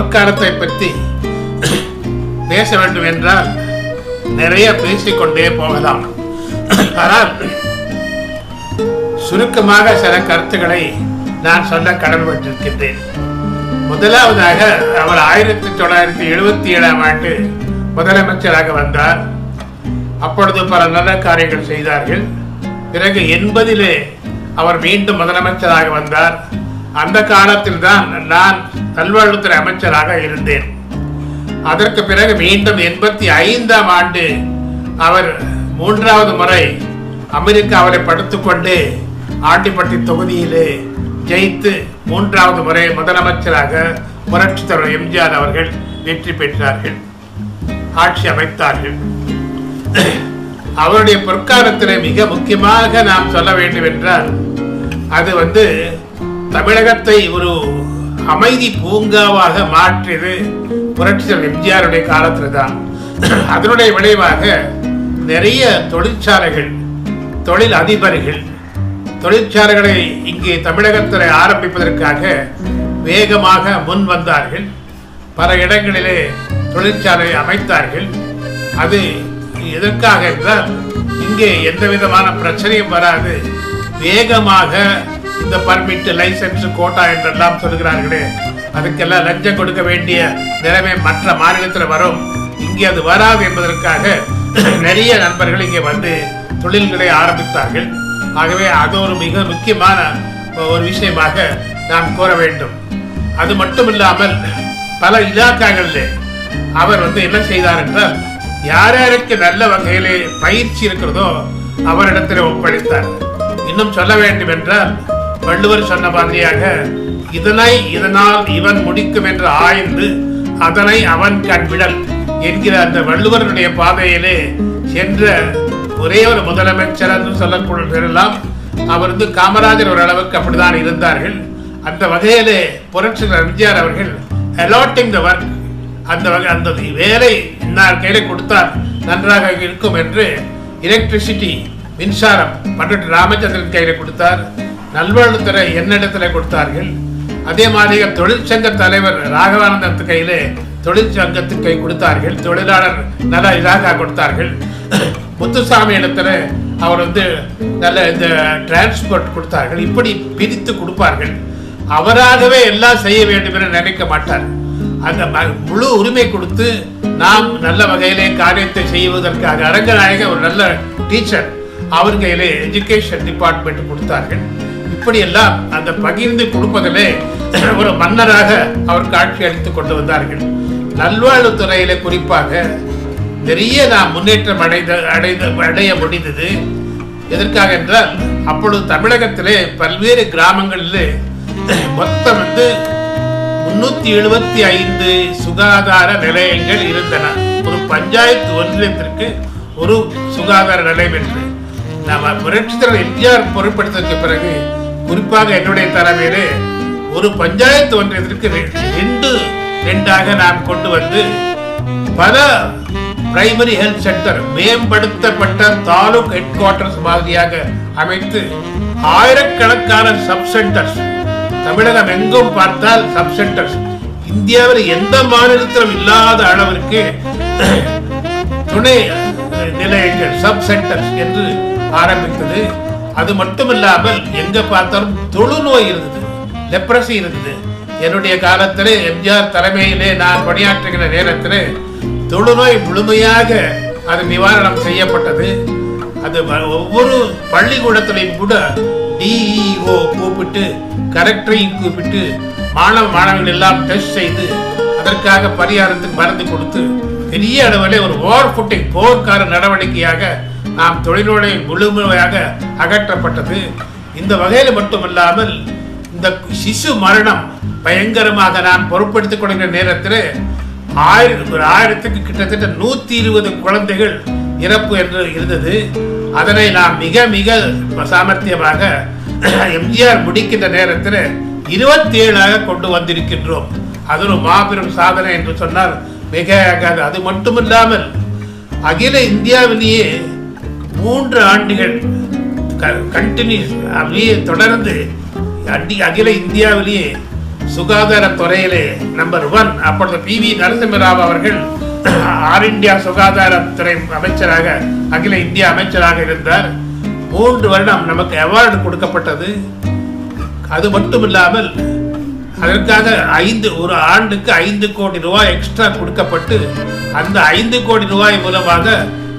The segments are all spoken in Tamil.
பொற்காலத்தை பற்றி பேச வேண்டும் என்றால் நிறைய பேசிக்கொண்டே போகலாம். ஆனால் சுருக்கமாக சில கருத்துக்களை நான் சொல்ல கடமைப்பட்டிருக்கின்றேன். முதலாவதாக அவர் ஆயிரத்தி தொள்ளாயிரத்தி எழுபத்தி ஏழாம் ஆண்டு முதலமைச்சராக வந்தார். அப்பொழுது பல நல்ல காரியங்கள் செய்தார்கள். பிறகு எண்பதிலே அவர் மீண்டும் முதலமைச்சராக வந்தார். அந்த காலத்தில் தான் நான் நல்வாழ்வுத்துறை அமைச்சராக இருந்தேன். அதற்கு பிறகு மீண்டும் எண்பத்தி ஐந்தாம் ஆண்டு அவர் மூன்றாவது முறை அமெரிக்காவிலே படுத்துக்கொண்டு ஆண்டிப்பட்டி தொகுதியிலே ஜெயித்து மூன்றாவது முறை முதலமைச்சராக புரட்சி தலைவர் எம்ஜிஆர் அவர்கள் வெற்றி பெற்றார்கள். ஆட்சி அமைத்தார்கள். அவருடைய பொற்காலத்திலே மிக முக்கியமாக நாம் சொல்ல வேண்டும் என்றால் அது வந்து தமிழகத்தை ஒரு அமைதி பூங்காவாக மாற்றியது புரட்சித்தலைவர் எம்ஜிஆருடைய காலத்தில் தான் அதனுடைய விளைவாக நிறைய தொழிற்சாலைகள் தொழில் அதிபர்கள் தொழிற்சாலைகளை இங்கே தமிழகத்தில் ஆரம்பிப்பதற்காக வேகமாக முன் வந்தார்கள். பல இடங்களிலே தொழிற்சாலை அமைத்தார்கள். அது எதற்காக என்றால் இங்கே எந்த விதமான பிரச்சனையும் வராது. வேகமாக இந்த பர்மிட் லைசன்ஸ் கோட்டா என்றெல்லாம் சொல்கிறார்களே. அதுக்கெல்லாம் லஞ்சம் கொடுக்க வேண்டிய நிலைமை மற்ற மாநிலத்தில் வரும். இங்கே அது வராது என்பதற்காக நிறைய நண்பர்கள் இங்கே வந்து தொழில்களை ஆரம்பித்தார்கள். ஆகவே அது ஒரு மிக முக்கியமான ஒரு விஷயமாக நாம் கூற வேண்டும். அது மட்டும் இல்லாமல் பல இலாக்காகளிலே அவர் வந்து என்ன செய்தார் என்றால் யார் யாருக்கு நல்ல வகையிலே பயிற்சி இருக்கிறதோ அவரிடத்தில் ஒப்படைத்தார். இன்னும் சொல்ல வேண்டும் என்றால் வள்ளுவர் சொன்ன மாதிரியாக இதனை இதனால் இவன் முடிக்கும் என்று ஆய்ந்து அதனை அவன் கண்விடல் என்கிற அந்த வள்ளுவருடைய பாதையிலே சென்ற ஒரே ஒரு முதலமைச்சர் என்று சொல்லக்கூடியவர்களெல்லாம் அவர் வந்து காமராஜர் ஒரு அப்படிதான் இருந்தார்கள். அந்த வகையிலே புரட்சி எம்ஜிஆர் அவர்கள் அலாட்டிங் த ஒர்க் அந்த வகை அந்த வேலை இன்னார் கையில் கொடுத்தால் நன்றாக இருக்கும் என்று எலக்ட்ரிசிட்டி மின்சாரம் பண்டிட் ராமச்சந்திரன் கையில் கொடுத்தார். நல்வாழ்வுத்துறை என்னிடத்துல கொடுத்தார்கள். அதே மாதிரி தொழிற்சங்க தலைவர் ராகவானந்தத்து கையிலே தொழிற்சங்கத்துக்கு கை கொடுத்தார்கள். தொழிலாளர் நல்ல இலாகா கொடுத்தார்கள். முத்துசாமி இடத்துல அவர் வந்து நல்ல இந்த டிரான்ஸ்போர்ட் கொடுத்தார்கள். இப்படி பிரித்து கொடுப்பார்கள். அவராகவே எல்லாம் செய்ய வேண்டும் என நினைக்க மாட்டார். அந்த ம- முழு உரிமை கொடுத்து நாம் நல்ல வகையிலே காரியத்தை செய்வதற்காக அரங்கநாயக ஒரு நல்ல டீச்சர் அவர் கையிலே எஜுகேஷன் டிபார்ட்மெண்ட் கொடுத்தார்கள். இப்படியெல்லாம் அந்த பகிர்ந்து கொடுப்பதிலே ஒரு மன்னராக அவர் காட்சி அளித்துக் கொண்டு வந்தார்கள். நல்வாழ்வுத்துறையில குறிப்பாக நிறைய நாம் முன்னேற்றம் அடைந்த அடைந்த அடைய முடிந்தது. எதற்காக என்றால் அப்பொழுது தமிழகத்திலே பல்வேறு கிராமங்களிலே மொத்தம் வந்து முன்னூத்தி எழுபத்தி ஐந்து சுகாதார நிலையங்கள் இருந்தன. ஒரு பஞ்சாயத்து ஒன்றியத்திற்கு ஒரு சுகாதார நிலையம் என்று. நாம் புரட்சித்தலைவர் எம்ஜிஆர் பொருட்படுத்ததுக்கு பிறகு குறிப்பாக என்னுடைய தலைமையிலே ஒரு பஞ்சாயத்து ஒன்றியத்திற்கு ரெண்டு ரெண்டாக நாம் கொண்டு வந்து பல பிரைமரி ஹெல்த் சென்டர் மேம்படுத்தப்பட்ட தாலுக் ஹெட் குவார்டர்ஸ் மாதிரியாக அமைத்து ஆயிரக்கணக்கான சப் சென்டர்ஸ் தமிழகம் எங்கும் பார்த்தால் சப் சென்டர்ஸ் இந்தியாவில் எந்த மாநிலத்திலும் இல்லாத அளவிற்கு துணை நிலையங்கள் சப் சென்டர்ஸ் என்று ஆரம்பித்தது. அது மட்டுமில்லாமல் எங்க பார்த்தாலும் தொழுநோய் இருந்தது லெப்ரசி இருந்தது. என்னுடைய காலத்தில் எம்ஜிஆர் தலைமையிலே நான் பணியாற்றுகிற நேரத்தில் தொழுநோய் முழுமையாக அது நிவாரணம் செய்யப்பட்டது. அது ஒவ்வொரு பள்ளிக்கூடத்திலையும் கூட டிஇஓ கூப்பிட்டு கரெக்டரையும் கூப்பிட்டு மாணவ மாணவர்கள் எல்லாம் டெஸ்ட் செய்து அதற்காக பரிகாரத்துக்கு மருந்து கொடுத்து பெரிய அளவில் ஒரு ஓவர் ஃபுட்டிங் போர்க்கார நடவடிக்கையாக நாம் தொழில்நுழை முழுமையாக அகற்றப்பட்டது. இந்த வகையில் மட்டுமல்லாமல் இந்த சிசு மரணம் பயங்கரமாக நான் பொருட்படுத்திக் கொள்கிற நேரத்தில் ஆயிரம் ஒரு ஆயிரத்துக்கு கிட்டத்தட்ட நூற்றி இருபது குழந்தைகள் இறப்பு என்று இருந்தது. அதனை நாம் மிக மிக சாமர்த்தியமாக எம்ஜிஆர் முடிக்கின்ற நேரத்தில் இருபத்தி ஏழாக கொண்டு வந்திருக்கின்றோம். அது ஒரு மாபெரும் சாதனை என்று சொன்னால் மிக அது மட்டுமில்லாமல் அகில இந்தியாவிலேயே மூன்று ஆண்டுகள் கண்டினியூஸ் அப்படியே தொடர்ந்து அடி அகில இந்தியாவிலேயே சுகாதாரத்துறையிலே நம்பர் ஒன் அப்பொழுது பி வி நரசிம்மராவ் அவர்கள் ஆல் இந்தியா சுகாதாரத்துறை அமைச்சராக அகில இந்திய அமைச்சராக இருந்தார். மூன்று வருடம் நமக்கு அவார்டு கொடுக்கப்பட்டது. அது மட்டும் இல்லாமல் அதற்காக ஐந்து ஒரு ஆண்டுக்கு ஐந்து கோடி ரூபாய் எக்ஸ்ட்ரா கொடுக்கப்பட்டு அந்த ஐந்து கோடி ரூபாய் மூலமாக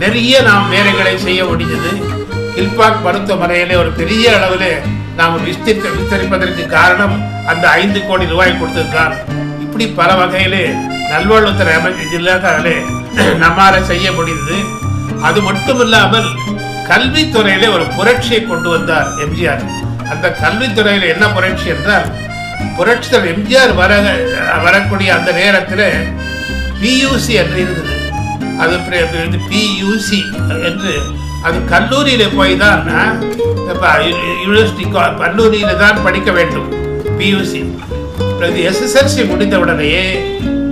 நிறைய நாம் வேலைகளை செய்ய முடிஞ்சது கில்பாக் மருத்துவமனையிலே ஒரு பெரிய அளவில் நாம் விஸ்திரித்த விஸ்தரிப்பதற்கு காரணம் அந்த ஐந்து கோடி ரூபாய் கொடுத்ததுதான் இப்படி பல வகையிலே நல்வாழ்வுத்துறை அமைச்சர் ஜில்லாதாலே நம்மால செய்ய முடிந்தது. அது மட்டும் இல்லாமல் கல்வித்துறையிலே ஒரு புரட்சியை கொண்டு வந்தார் எம்ஜிஆர். அந்த கல்வித்துறையில் என்ன புரட்சி என்றால் புரட்சித்தல் எம்ஜிஆர் வர வரக்கூடிய அந்த நேரத்தில் பியூசி என்று இருந்தது. அது பியூசி என்று அது கல்லூரியில் போய் தான் யூனிவர்சிட்டி கல்லூரியில் தான் படிக்க வேண்டும். பியூசி எஸ்எஸ்எல்சி முடிந்தவுடனேயே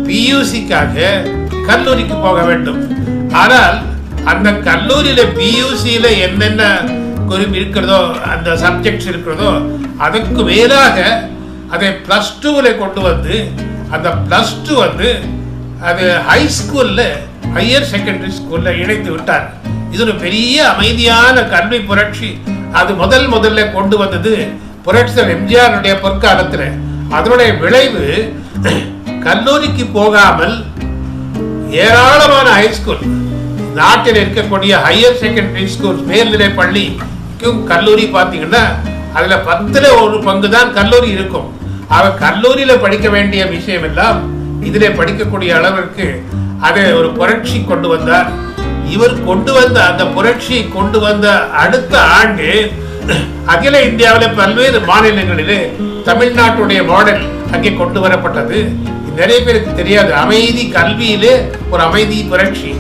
பியூசிக்காக கல்லூரிக்கு போக வேண்டும். ஆனால் அந்த கல்லூரியில் பியூசியில் என்னென்ன குறிப்பு இருக்கிறதோ அந்த சப்ஜெக்ட்ஸ் இருக்கிறதோ அதற்கு மேலாக அதை ப்ளஸ் டூவில் கொண்டு வந்து அந்த ப்ளஸ் டூ வந்து அது ஹை ஸ்கூலில் ஹையர் செகண்டரி ஸ்கூல்ல இணைத்து விட்டார். இது ஒரு பெரிய அமைதியான கல்வி புரட்சி. அது முதல் முதல்ல கொண்டு வந்தது புரட்சிதர் எம்ஜிஆருடைய பொற்காலத்தில். அதனுடைய விளைவு கல்லூரிக்கு போகாமல் ஏராளமான ஹைஸ்கூல் நாட்டில் இருக்கக்கூடிய ஹையர் செகண்டரி ஸ்கூல் மேல்நிலை பள்ளிக்கும் கல்லூரி பார்த்தீங்கன்னா அதுல பத்துல ஒரு பங்கு தான் கல்லூரி இருக்கும். அவ கல்லூரியில படிக்க வேண்டிய விஷயம் எல்லாம் இதிலே படிக்கக்கூடிய அளவிற்கு அதை ஒரு புரட்சி கொண்டு வந்தார் இவர் கொண்டு வந்த அந்த புரட்சியை கொண்டு வந்த அடுத்த ஆண்டு அகில இந்தியாவில் பல்வேறு மாநிலங்களிலே தமிழ்நாட்டுடைய மாடல் அங்கே கொண்டு வரப்பட்டது. நிறைய பேருக்கு தெரியாது. அமைதி கல்வியிலே ஒரு அமைதி புரட்சி.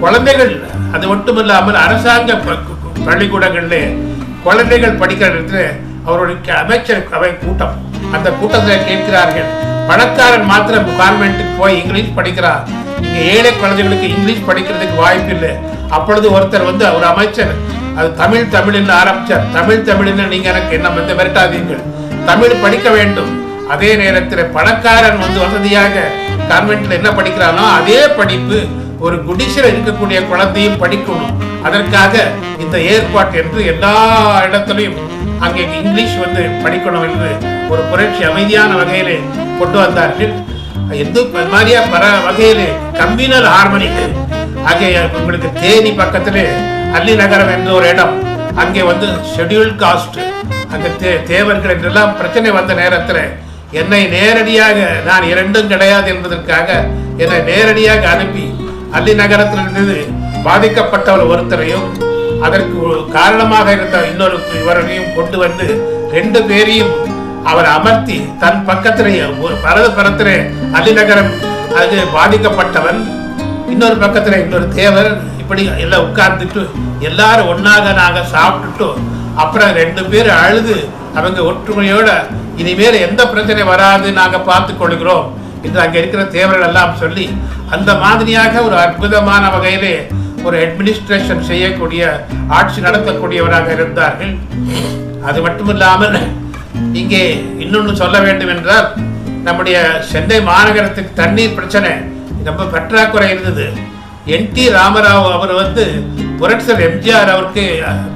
குழந்தைகள் அது மட்டுமில்லாமல் அரசாங்க பள்ளிக்கூடங்களில் பள்ளிக்கூடங்களிலே குழந்தைகள் படிக்கிற இடத்துல அவருடைய அமைச்சர் அவை கூட்டம். அந்த கூட்டத்தில் கேட்கிறார்கள் பணக்காரன் மாத்திரம் கான்வென்ட்டுக்கு போய் இங்கிலீஷ் படிக்கிறார் இங்கே ஏழை குழந்தைகளுக்கு இங்கிலீஷ் படிக்கிறதுக்கு வாய்ப்பு இல்லை. அப்பொழுது ஒருத்தர் வந்து அவர் அமைச்சர் அது தமிழ் தமிழ்னு ஆரம்பிச்சார். தமிழ் தமிழ்னு நீங்க எனக்கு என்ன வந்து விரட்டாதீங்கள் தமிழ் படிக்க வேண்டும். அதே நேரத்தில் பணக்காரன் வந்து வசதியாக கான்வென்ட்ல என்ன படிக்கிறானோ அதே படிப்பு ஒரு குடிசில் இருக்கக்கூடிய குழந்தையும் படிக்கணும். அதற்காக இந்த ஏற்பாட்டு என்று எல்லா இடத்துலையும் அங்கே இங்கிலீஷ் வந்து படிக்கணும் என்று ஒரு புரட்சி அமைதியான வகையிலே கொண்டு வந்தார்கள். எந்த மாதிரியா பர வகையில் கம்யூனல் ஹார்மனி அங்கே உங்களுக்கு தேனி பக்கத்தில் அல்லி நகரம் என்ற ஒரு இடம். அங்கே வந்து ஷெட்யூல் காஸ்ட் அங்கே தே தேவர்கள் என்றெல்லாம் பிரச்சனை வந்த நேரத்தில் என்னை நேரடியாக நான் இரண்டும் கிடையாது என்பதற்காக என்னை நேரடியாக அனுப்பி அல்லி நகரத்திலிருந்து பாதிக்கப்பட்டவர் ஒருத்தரையும் அதற்கு ஒரு காரணமாக இருந்த இன்னொரு இவரையும் கொண்டு வந்து ரெண்டு பேரையும் அவர் அமர்த்தி தன் பக்கத்திலேயே ஒரு பரத பரத்திலே அல்லிநகரம் அது பாதிக்கப்பட்டவன் இன்னொரு பக்கத்தில் இன்னொரு தேவர் இப்படி எல்லாம் உட்கார்ந்துட்டு எல்லாரும் ஒன்றாக நாங்கள் சாப்பிட்டுட்டு அப்புறம் ரெண்டு பேர் அழுது அவங்க ஒற்றுமையோட இனிமேல் எந்த பிரச்சனை வராது நாங்கள் பார்த்து கொள்கிறோம் என்று அங்கே இருக்கிற தேவர்கள் எல்லாம் சொல்லி அந்த மாதிரியாக ஒரு அற்புதமான வகையிலே ஒரு அட்மினிஸ்ட்ரேஷன் செய்யக்கூடிய ஆட்சி நடத்தக்கூடியவராக இருந்தார்கள். அது மட்டும் இல்லாமல் இங்கே இன்னொன்று சொல்ல வேண்டும் என்றால் நம்முடைய சென்னை மாநகரத்துக்கு தண்ணீர் பிரச்சனை ரொம்ப பற்றாக்குறை இருந்தது. என் டி ராமராவ் அவர் வந்து புரட்சர் எம்ஜிஆர் அவருக்கு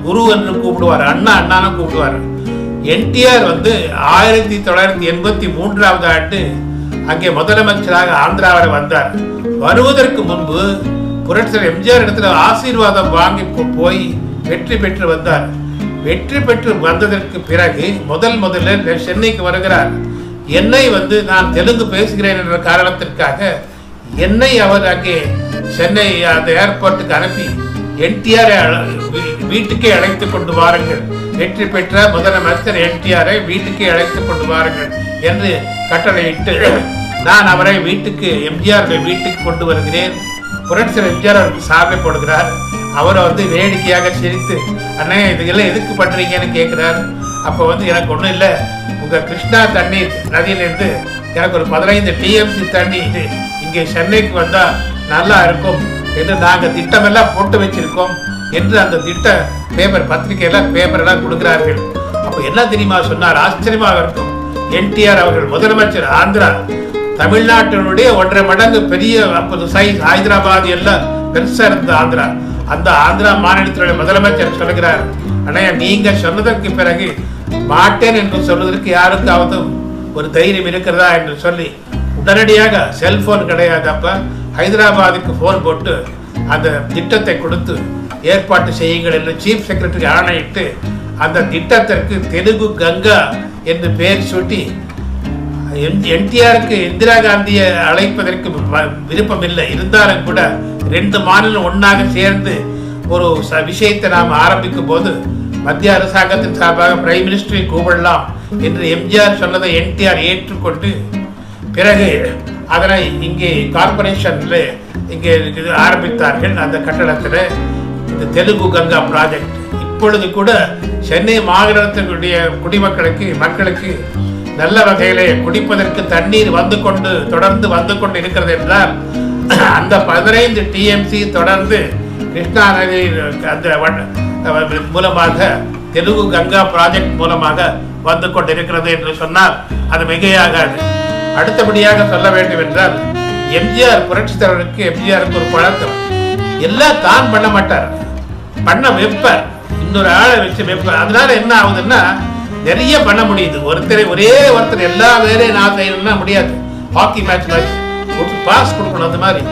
குரு என்று கூப்பிடுவார் அண்ணா அண்ணான்னு கூப்பிடுவார். என்டிஆர் வந்து ஆயிரத்தி தொள்ளாயிரத்தி எண்பத்தி மூன்றாவது ஆண்டு அங்கே முதலமைச்சராக ஆந்திராவில் வந்தார். வருவதற்கு முன்பு புரட்சர் எம்ஜிஆர் இடத்துல ஆசீர்வாதம் வாங்கி போய் வெற்றி பெற்று வந்தார். வெற்றி பெற்று வந்ததற்கு பிறகு முதல் முதல்ல சென்னைக்கு வருகிறார். என்னை வந்து நான் தெலுங்கு பேசுகிறேன் என்ற காரணத்திற்காக என்னை அவர் அங்கே சென்னை அந்த ஏர்போர்ட்டுக்கு அனுப்பி என்டிஆரை வீட்டுக்கே அழைத்து கொண்டு வாருங்கள். வெற்றி பெற்ற முதலமைச்சர் என்டிஆரை வீட்டுக்கே அழைத்து கொண்டு வாருங்கள் என்று கட்டளையிட்டு நான் அவரை வீட்டுக்கு எம்ஜிஆர் வீட்டுக்கு கொண்டு வருகிறேன். புரட்சியர் எம்ஜிஆர் அவருக்கு சாதனை போடுகிறார். அவரை வந்து வேடிக்கையாக சிரித்து அண்ணே இதுக்கெல்லாம் எதுக்கு பண்ணுறீங்கன்னு கேட்குறாரு. அப்போ வந்து எனக்கு ஒன்றும் இல்லை. இந்த கிருஷ்ணா தண்ணீர் நதியிலிருந்து எனக்கு ஒரு பதினைந்து டிஎம்சி தண்ணி இது இங்கே சென்னைக்கு வந்தா நல்லா இருக்கும் என்று நாங்கள் திட்டமெல்லாம் போட்டு வச்சிருக்கோம் என்று அந்த திட்ட பேப்பர் பத்திரிகையெல்லாம் பேப்பர் எல்லாம் கொடுக்கிறார்கள். அப்போ என்ன தெரியுமா சொன்னார்? ஆச்சரியமாக இருக்கும். என்டிஆர் அவர்கள் முதலமைச்சர் ஆந்திரா தமிழ்நாட்டினுடைய ஒன்றரை மடங்கு பெரிய அப்போது சைஸ் ஹைதராபாத் எல்லாம் பெருசா இருந்த ஆந்திரா. அந்த ஆந்திரா மாநிலத்தினுடைய முதலமைச்சர் சொல்லுகிறார் அண்ணா நீங்க சொன்னதற்கு பிறகு மாட்டேன் என்று சொல்வதற்கு யாருக்காவது ஒரு தைரியம் இருக்கிறதா என்று சொல்லி உடனடியாக செல்போன் கிடையாது அப்போ ஹைதராபாத்துக்கு ஃபோன் போட்டு அந்த திட்டத்தை கொடுத்து ஏற்பாட்டு செய்யுங்கள் என்று சீஃப் செக்ரட்டரி ஆணையிட்டு அந்த திட்டத்திற்கு தெலுங்கு கங்கா என்று பெயர் சூட்டி என்டிஆருக்கு இந்திரா காந்தியை அழைப்பதற்கு வ- விருப்பம் இல்லை இருந்தாலும் கூட ரெண்டு மாநிலம் ஒன்றாக சேர்ந்து ஒரு ச- விஷயத்தை நாம் ஆரம்பிக்கும் போது மத்திய அரசாங்கத்தின் சார்பாக பிரைம் மினிஸ்டரை கூப்பிடலாம் என்று எம்ஜிஆர் சொன்னதை என்டிஆர் ஏற்றுக்கொண்டு பிறகு அதனை இங்கே கார்பரேஷனில் இங்கே ஆரம்பித்தார்கள். அந்த கட்டடத்தில் இந்த தெலுங்கு கங்கா ப்ராஜெக்ட் இப்பொழுது கூட சென்னை மாநகரத்தினுடைய குடிமக்களுக்கு மக்களுக்கு நல்ல வகையிலே குடிப்பதற்கு தண்ணீர் வந்து கொண்டு தொடர்ந்து வந்து கொண்டு இருக்கிறது என்றால் அந்த பதினைந்து டிஎம்சி தொடர்ந்து கிருஷ்ணா நதி அந்த மூலமாக தெலுங்கு கங்கா ப்ராஜெக்ட் மூலமாக வந்து கொண்டிருக்கிறது என்று சொன்னால் அது மிகையாகாது. அடுத்தபடியாக சொல்ல வேண்டும் என்றால் எம்ஜிஆர் புரட்சி தலைவருக்கு எம்ஜிஆருக்கு ஒரு பழக்கம். எல்லாம் தான் பண்ண மாட்டார். பண்ண வைப்பார் இன்னொரு ஆளை வச்சு வைப்பார் அதனால என்ன ஆகுதுன்னா நிறைய பண்ண முடியுது. ஒருத்தரை ஒரே ஒருத்தர் எல்லா வேலையும் நான் செய்யணும்னா முடியாது. ஹாக்கி மேட்ச் மாதிரி. பாஸ் கொடுக்கணும் அந்த மாதிரி.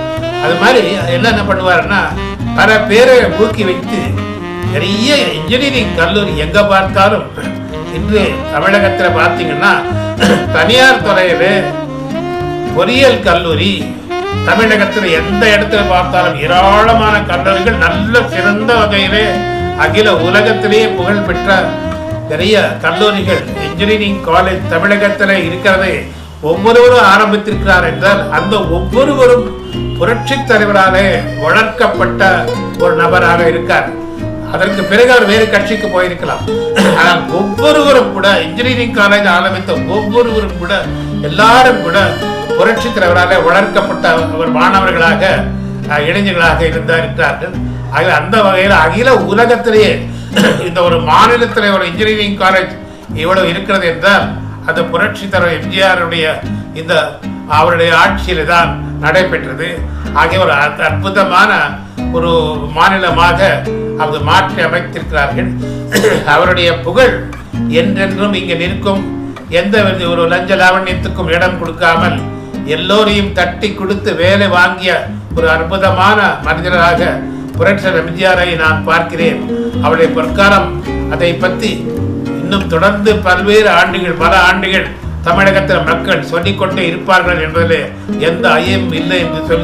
அது மாதிரி எல்லாம் என்ன பண்ணுவாருன்னா பல பேரை ஊக்கி வைத்து நிறைய இன்ஜினியரிங் கல்லூரி எங்க பார்த்தாலும் இன்று தமிழகத்தில் பார்த்தீங்கன்னா தனியார் துறையில பொறியியல் கல்லூரி தமிழகத்தில் எந்த இடத்துல பார்த்தாலும் ஏராளமான கல்லூரிகள் நல்ல சிறந்த வகையிலே அகில உலகத்திலேயே புகழ் பெற்ற நிறைய கல்லூரிகள். இன்ஜினியரிங் காலேஜ் தமிழகத்தில் இருக்கிறதே ஒவ்வொருவரும் ஆரம்பித்திருக்கிறார் என்றால் அந்த ஒவ்வொருவரும் புரட்சி தலைவராலே வளர்க்கப்பட்ட ஒரு நபராக இருக்கார். அதற்கு பிறகு அவர் வேறு கட்சிக்கு போயிருக்கலாம். ஆனால் ஒவ்வொருவரும் கூட இன்ஜினியரிங் காலேஜ் ஆரம்பித்த ஒவ்வொருவரும் கூட எல்லாரும் கூட புரட்சித்தலைவராக வளர்க்கப்பட்ட ஒரு மாணவர்களாக இளைஞர்களாக இருந்தார் ஆகவே அந்த வகையில் அகில உலகத்திலேயே இந்த ஒரு மாநிலத்தில் ஒரு இன்ஜினியரிங் காலேஜ் இவ்வளவு இருக்கிறது என்றால் அந்த புரட்சி தலைவர் எம்ஜிஆருடைய இந்த அவருடைய ஆட்சியில தான் நடைபெற்றது. ஆகிய ஒரு அற்புதமான ஒரு மாநிலமாக அவர் மாற்றி அமைத்திருக்கிறார்கள். அவருடைய புகழ் என்றென்றும் இங்கே நிற்கும். எந்த ஒரு லஞ்ச லாவண்யத்துக்கும் இடம் கொடுக்காமல் எல்லோரையும் தட்டி கொடுத்து வேலை வாங்கிய ஒரு அற்புதமான மனிதராக புரட்சர் எம்ஜிஆரை நான் பார்க்கிறேன். அவருடைய பொற்காலம் அதை பற்றி இன்னும் தொடர்ந்து பல்வேறு ஆண்டுகள் பல ஆண்டுகள் தமிழகத்தில் மக்கள் சொல்லிக்கொண்டே இருப்பார்கள் என்பதில் எந்த ஐயம் இல்லை என்று சொல்லி